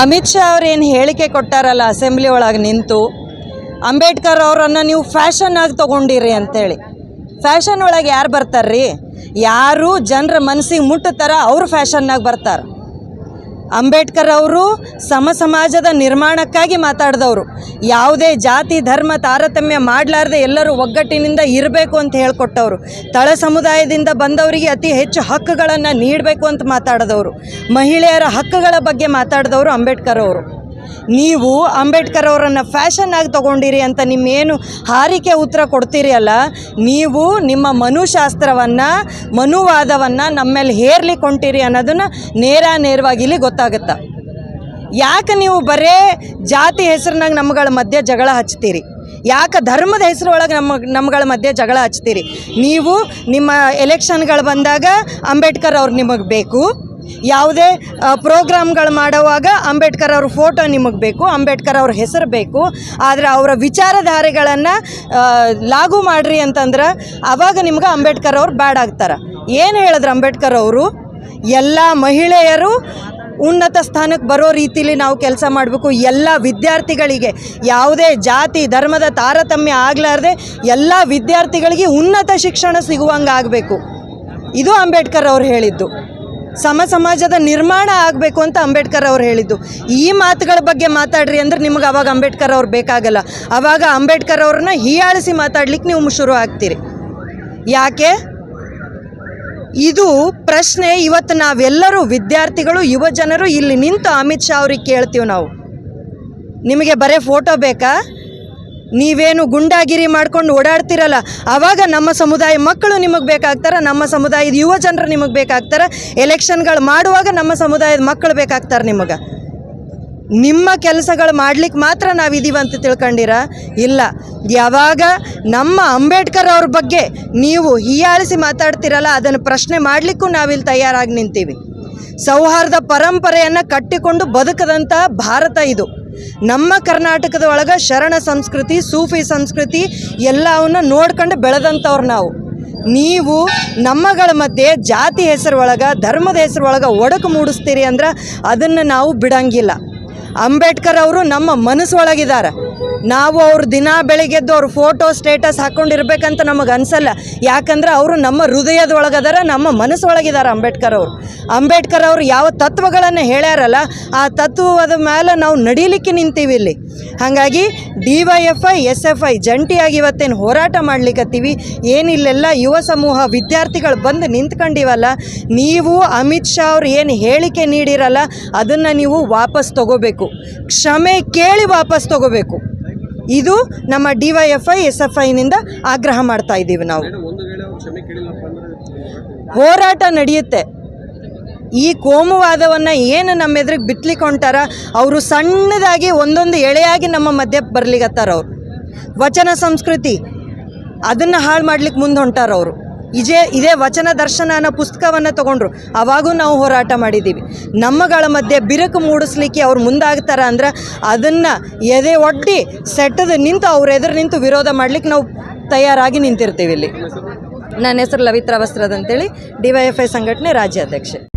ಅಮಿತ್ ಶಾ ಅವ್ರೇನು ಹೇಳಿಕೆ ಕೊಟ್ಟಾರಲ್ಲ ಅಸೆಂಬ್ಲಿ ಒಳಗೆ ನಿಂತು, ಅಂಬೇಡ್ಕರ್ ಅವರನ್ನು ನೀವು ಫ್ಯಾಷನ್ ಆಗಿ ತೊಗೊಂಡಿರಿ ಅಂತೇಳಿ. ಫ್ಯಾಷನ್ ಒಳಗೆ ಯಾರು ಬರ್ತಾರ್ರಿ? ಯಾರು ಜನರ ಮನಸ್ಸಿಗೆ ಮುಟ್ಟುತ್ತಾರ ಅವ್ರ ಫ್ಯಾಷನ್ನಾಗಿ ಬರ್ತಾರೆ. ಅಂಬೇಡ್ಕರ್ ಅವರು ಸಮ ಸಮಾಜದ ನಿರ್ಮಾಣಕ್ಕಾಗಿ ಮಾತಾಡಿದವರು. ಯಾವುದೇ ಜಾತಿ, ಧರ್ಮ, ತಾರತಮ್ಯ ಮಾಡಲಾರ್ದೆ ಎಲ್ಲರೂ ಒಗ್ಗಟ್ಟಿನಿಂದ ಇರಬೇಕು ಅಂತ ಹೇಳ್ಕೊಟ್ಟವರು. ತಳ ಸಮುದಾಯದಿಂದ ಬಂದವರಿಗೆ ಅತಿ ಹೆಚ್ಚು ಹಕ್ಕುಗಳನ್ನು ನೀಡಬೇಕು ಅಂತ ಮಾತಾಡಿದವರು. ಮಹಿಳೆಯರ ಹಕ್ಕುಗಳ ಬಗ್ಗೆ ಮಾತಾಡಿದವರು ಅಂಬೇಡ್ಕರ್ ಅವರು. ನೀವು ಅಂಬೇಡ್ಕರ್ ಅವರನ್ನು ಫ್ಯಾಷನ್ ಆಗಿ ತಗೊಂಡಿರಿ ಅಂತ ನಿಮ್ಮೇನು ಹಾರಿಕೆ ಉತ್ತರ ಕೊಡ್ತೀರಿ ಅಲ್ಲ? ನೀವು ನಿಮ್ಮ ಮನುಶಾಸ್ತ್ರವನ್ನು, ಮನುವಾದವನ್ನು ನಮ್ಮ ಮೇಲೆ ಕೊಂಟಿರಿ ಅನ್ನೋದನ್ನು ನೇರ ನೇರವಾಗಿ ಇಲ್ಲಿ ಗೊತ್ತಾಗುತ್ತೆ? ಯಾಕೆ ನೀವು ಬರೇ ಜಾತಿ ಹೆಸರಿನಾಗ ನಮ್ಗಳ ಮಧ್ಯೆ ಜಗಳ ಹಚ್ತೀರಿ? ಯಾಕೆ ಧರ್ಮದ ಹೆಸರೊಳಗೆ ನಮ್ಮ, ನಮ್ಗಳ ಮಧ್ಯೆ ಜಗಳ ಹಚ್ತೀರಿ? ನೀವು ನಿಮ್ಮ ಎಲೆಕ್ಷನ್ಗಳು ಬಂದಾಗ ಅಂಬೇಡ್ಕರ್ ಅವ್ರು ನಿಮಗೆ ಬೇಕು. ಯಾವುದೇ ಪ್ರೋಗ್ರಾಮ್ಗಳು ಮಾಡುವಾಗ ಅಂಬೇಡ್ಕರ್ ಅವ್ರ ಫೋಟೋ ನಿಮಗೆ ಬೇಕು, ಅಂಬೇಡ್ಕರ್ ಅವ್ರ ಹೆಸರು ಬೇಕು, ಆದರೆ ಅವರ ವಿಚಾರಧಾರೆಗಳನ್ನು ಲಾಗು ಮಾಡಿರಿ ಅಂತಂದ್ರೆ ಆವಾಗ ನಿಮ್ಗೆ ಅಂಬೇಡ್ಕರ್ ಅವ್ರು ಬ್ಯಾಡ್ ಆಗ್ತಾರೆ. ಏನು ಹೇಳಿದ್ರು ಅಂಬೇಡ್ಕರ್ ಅವರು? ಎಲ್ಲ ಮಹಿಳೆಯರು ಉನ್ನತ ಸ್ಥಾನಕ್ಕೆ ಬರೋ ರೀತಿಲಿ ನಾವು ಕೆಲಸ ಮಾಡಬೇಕು. ಎಲ್ಲ ವಿದ್ಯಾರ್ಥಿಗಳಿಗೆ ಯಾವುದೇ ಜಾತಿ, ಧರ್ಮದ ತಾರತಮ್ಯ ಆಗಲಾರ್ದೆ ಎಲ್ಲ ವಿದ್ಯಾರ್ಥಿಗಳಿಗೆ ಉನ್ನತ ಶಿಕ್ಷಣ ಸಿಗುವಂಗೆ ಆಗಬೇಕು. ಇದು ಅಂಬೇಡ್ಕರ್ ಅವರು ಹೇಳಿದ್ದು. ಸಮ ಸಮಾಜದ ನಿರ್ಮಾಣ ಆಗಬೇಕು ಅಂತ ಅಂಬೇಡ್ಕರ್ ಅವ್ರು ಹೇಳಿದ್ದು. ಈ ಮಾತುಗಳ ಬಗ್ಗೆ ಮಾತಾಡ್ರಿ ಅಂದ್ರೆ ನಿಮ್ಗೆ ಅವಾಗ ಅಂಬೇಡ್ಕರ್ ಅವ್ರು ಬೇಕಾಗಲ್ಲ. ಅವಾಗ ಅಂಬೇಡ್ಕರ್ ಅವ್ರನ್ನ ಹೀಯಾಳಿಸಿ ಮಾತಾಡ್ಲಿಕ್ಕೆ ನೀವು ಶುರು ಆಗ್ತೀರಿ. ಯಾಕೆ? ಇದು ಪ್ರಶ್ನೆ ಇವತ್ತು ನಾವೆಲ್ಲರೂ ವಿದ್ಯಾರ್ಥಿಗಳು, ಯುವ ಜನರು ಇಲ್ಲಿ ನಿಂತು ಅಮಿತ್ ಶಾ ಅವ್ರಿಗೆ ಕೇಳ್ತೀವಿ ನಾವು. ನಿಮಗೆ ಬರೇ ಫೋಟೋ ಬೇಕಾ? ನೀವೇನು ಗುಂಡಾಗಿರಿ ಮಾಡ್ಕೊಂಡು ಓಡಾಡ್ತಿರಲ್ಲ ಆವಾಗ ನಮ್ಮ ಸಮುದಾಯ ಮಕ್ಕಳು ನಿಮಗೆ ಬೇಕಾಗ್ತಾರೆ, ನಮ್ಮ ಸಮುದಾಯದ ಯುವ ಜನರು ನಿಮಗೆ ಬೇಕಾಗ್ತಾರೆ, ಎಲೆಕ್ಷನ್ಗಳು ಮಾಡುವಾಗ ನಮ್ಮ ಸಮುದಾಯದ ಮಕ್ಕಳು ಬೇಕಾಗ್ತಾರೆ ನಿಮಗೆ. ನಿಮ್ಮ ಕೆಲಸಗಳು ಮಾಡ್ಲಿಕ್ಕೆ ಮಾತ್ರ ನಾವು ಇದೀವಂತ ತಿಳ್ಕೊಂಡಿರ? ಇಲ್ಲ. ಯಾವಾಗ ನಮ್ಮ ಅಂಬೇಡ್ಕರ್ ಅವ್ರ ಬಗ್ಗೆ ನೀವು ಹೀಯಾಳಿಸಿ ಮಾತಾಡ್ತಿರಲ್ಲ, ಅದನ್ನು ಪ್ರಶ್ನೆ ಮಾಡಲಿಕ್ಕೂ ನಾವಿಲ್ಲಿ ತಯಾರಾಗಿ ನಿಂತೀವಿ. ಸೌಹಾರ್ದ ಪರಂಪರೆಯನ್ನು ಕಟ್ಟಿಕೊಂಡು ಬದುಕದಂಥ ಭಾರತ ಇದು. ನಮ್ಮ ಕರ್ನಾಟಕದ ಒಳಗೆ ಶರಣ ಸಂಸ್ಕೃತಿ, ಸೂಫಿ ಸಂಸ್ಕೃತಿ ಎಲ್ಲವನ್ನ ನೋಡ್ಕೊಂಡು ಬೆಳೆದಂಥವ್ರು ನಾವು. ನೀವು ನಮ್ಮಗಳ ಮಧ್ಯೆ ಜಾತಿ ಹೆಸರು ಒಳಗೆ, ಧರ್ಮದ ಹೆಸರು ಒಳಗೆ ಒಡಕು ಮೂಡಿಸ್ತೀರಿ ಅಂದ್ರೆ ಅದನ್ನು ನಾವು ಬಿಡಂಗಿಲ್ಲ. ಅಂಬೇಡ್ಕರ್ ಅವರು ನಮ್ಮ ಮನಸ್ಸೊಳಗಿದ್ದಾರೆ ನಾವು ಅವ್ರ ದಿನ ಬೆಳಿಗ್ಗೆದ್ದು ಅವ್ರ ಫೋಟೋ ಸ್ಟೇಟಸ್ ಹಾಕ್ಕೊಂಡಿರ್ಬೇಕಂತ ನಮಗೆ ಅನ್ಸಲ್ಲ. ಯಾಕಂದ್ರೆ ಅವರು ನಮ್ಮ ಹೃದಯದೊಳಗದಾರ, ನಮ್ಮ ಮನಸ್ಸೊಳಗಿದ್ದಾರೆ ಅಂಬೇಡ್ಕರ್ ಅವರು. ಅಂಬೇಡ್ಕರ್ ಅವರು ಯಾವ ತತ್ವಗಳನ್ನು ಹೇಳ್ಯಾರಲ್ಲ, ಆ ತತ್ವದ ಮೇಲೆ ನಾವು ನಡೀಲಿಕ್ಕೆ ನಿಂತೀವಿ ಇಲ್ಲಿ. ಹಾಗಾಗಿ D Y F I, S F I ಜಂಟಿಯಾಗಿ ಇವತ್ತೇನು ಹೋರಾಟ ಮಾಡ್ಲಿಕ್ಕತ್ತೀವಿ ಏನಿಲ್ಲೆಲ್ಲ ಯುವ ಸಮೂಹ ವಿದ್ಯಾರ್ಥಿಗಳು ಬಂದು ನಿಂತ್ಕೊಂಡಿವಲ್ಲ, ನೀವು ಅಮಿತ್ ಶಾ ಅವ್ರು ಏನು ಹೇಳಿಕೆ ನೀಡಿರಲ್ಲ, ಅದನ್ನು ನೀವು ವಾಪಸ್ ತಗೋಬೇಕು. ಕ್ಷಮೆ ಕೇಳಿ ವಾಪಸ್ ತಗೋಬೇಕು. ಇದು ನಮ್ಮ D Y F I S F ಐನಿಂದ ಆಗ್ರಹ ಮಾಡ್ತಾ ಇದ್ದೀವಿ ನಾವು. ಹೋರಾಟ ನಡೆಯುತ್ತೆ. ಈ ಕೋಮುವಾದವನ್ನು ಏನು ನಮ್ಮ ಎದುರಿಗೆ ಬಿತ್ಲಿಕ್ಕೆ ಹೊಂಟಾರ ಅವರು ಸಣ್ಣದಾಗಿ ಒಂದೊಂದು ಎಳೆಯಾಗಿ ನಮ್ಮ ಮಧ್ಯೆ ಬರ್ಲಿಗತ್ತಾರ ಅವರು. ವಚನ ಸಂಸ್ಕೃತಿ ಅದನ್ನು ಹಾಳು ಮಾಡ್ಲಿಕ್ಕೆ ಮುಂದೆ ಹೊಂಟಾರ ಅವರು. ಇದೇ ಇದೇ ವಚನ ದರ್ಶನ ಅನ್ನೋ ಪುಸ್ತಕವನ್ನು ತಗೊಂಡ್ರು. ಅವಾಗೂ ನಾವು ಹೋರಾಟ ಮಾಡಿದ್ದೀವಿ ನಮ್ಮಗಳ ಮಧ್ಯೆ ಬಿರುಕು ಮೂಡಿಸ್ಲಿಕ್ಕೆ ಅವ್ರು ಮುಂದಾಗ್ತಾರ ಅಂದ್ರೆ ಅದನ್ನು ಎದೆ ಒಡ್ಡಿ ಸೆಟ್ಟದ ನಿಂತು ಅವ್ರ ಎದುರು ನಿಂತು ವಿರೋಧ ಮಾಡ್ಲಿಕ್ಕೆ ನಾವು ತಯಾರಾಗಿ ನಿಂತಿರ್ತೀವಿ ಇಲ್ಲಿ. ನನ್ನ ಹೆಸರು ಲವಿತ್ರಾ ವಸ್ತ್ರದ ಅಂತೇಳಿ ಡಿ ವೈ ಎಫ್ ಐ ಸಂಘಟನೆ ರಾಜ್ಯಾಧ್ಯಕ್ಷೆ.